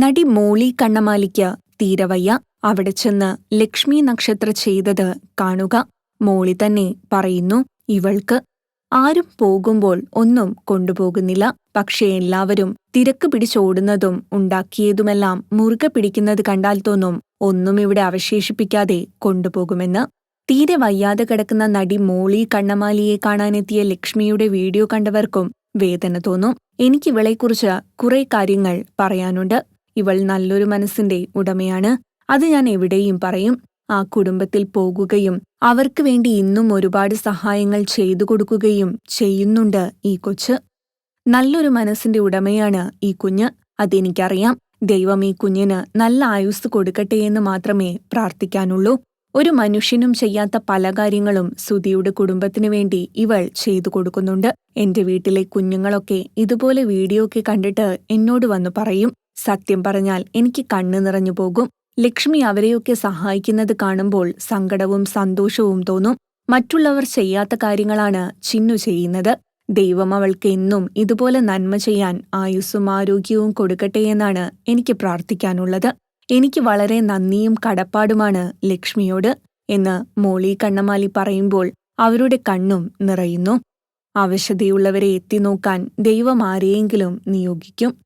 നടി മോളി കണ്ണമാലിക്ക് തീരവയ്യ അവിടെ ചെന്ന് ലക്ഷ്മി നക്ഷത്ര ചെയ്തത് കാണുക. മോളി തന്നെ പറയുന്നു ഇവൾക്ക് ആരും പോകുമ്പോൾ ഒന്നും കൊണ്ടുപോകുന്നില്ല. പക്ഷേ എല്ലാവരും തിരക്ക് പിടിച്ചോടുന്നതും ഉണ്ടാക്കിയതുമെല്ലാം മുറുകെ പിടിക്കുന്നത് കണ്ടാൽ തോന്നും ഒന്നും ഇവിടെ അവശേഷിപ്പിക്കാതെ കൊണ്ടുപോകുമെന്ന്. തീരെ വയ്യാതെ കിടക്കുന്ന നടി മോളി കണ്ണമാലിയെ കാണാനെത്തിയ ലക്ഷ്മിയുടെ വീഡിയോ കണ്ടവർക്കും വേദന തോന്നും. എനിക്കിവളെക്കുറിച്ച് കുറെ കാര്യങ്ങൾ പറയാനുണ്ട്. ഇവൾ നല്ലൊരു മനസ്സിന്റെ ഉടമയാണ്. അത് ഞാൻ എവിടെയും പറയും. ആ കുടുംബത്തിൽ പോകുകയും അവർക്ക് വേണ്ടി ഇന്നും ഒരുപാട് സഹായങ്ങൾ ചെയ്തു കൊടുക്കുകയും ചെയ്യുന്നുണ്ട് ഈ കൊച്ച്. നല്ലൊരു മനസ്സിന്റെ ഉടമയാണ് ഈ കുഞ്ഞ്. അതെനിക്കറിയാം. ദൈവം ഈ കുഞ്ഞിന് നല്ല ആയുസ് കൊടുക്കട്ടെ എന്ന് മാത്രമേ പ്രാർത്ഥിക്കാനുള്ളൂ. ഒരു മനുഷ്യനും ചെയ്യാത്ത പല കാര്യങ്ങളും സുധിയുടെ കുടുംബത്തിനു വേണ്ടി ഇവൾ ചെയ്തു കൊടുക്കുന്നുണ്ട്. എന്റെ വീട്ടിലെ കുഞ്ഞുങ്ങളൊക്കെ ഇതുപോലെ വീഡിയോ ഒക്കെ കണ്ടിട്ട് എന്നോട് വന്നു പറയും. സത്യം പറഞ്ഞാൽ എനിക്ക് കണ്ണു നിറഞ്ഞു പോകും. ലക്ഷ്മി അവരെയൊക്കെ സഹായിക്കുന്നത് കാണുമ്പോൾ സങ്കടവും സന്തോഷവും തോന്നും. മറ്റുള്ളവർ ചെയ്യാത്ത കാര്യങ്ങളാണ് ചിന്നു ചെയ്യുന്നത്. ദൈവം അവൾക്ക് എന്നും ഇതുപോലെ നന്മ ചെയ്യാൻ ആയുസ്സും ആരോഗ്യവും കൊടുക്കട്ടെ എന്നാണ് എനിക്ക് പ്രാർത്ഥിക്കാനുള്ളത്. എനിക്ക് വളരെ നന്ദിയും കടപ്പാടുമാണ് ലക്ഷ്മിയോട് എന്ന് മോളി കണ്ണമാലി പറയുമ്പോൾ അവരുടെ കണ്ണും നിറയുന്നു. അവശതയുള്ളവരെ എത്തിനോക്കാൻ ദൈവം ആരെയെങ്കിലും നിയോഗിക്കും.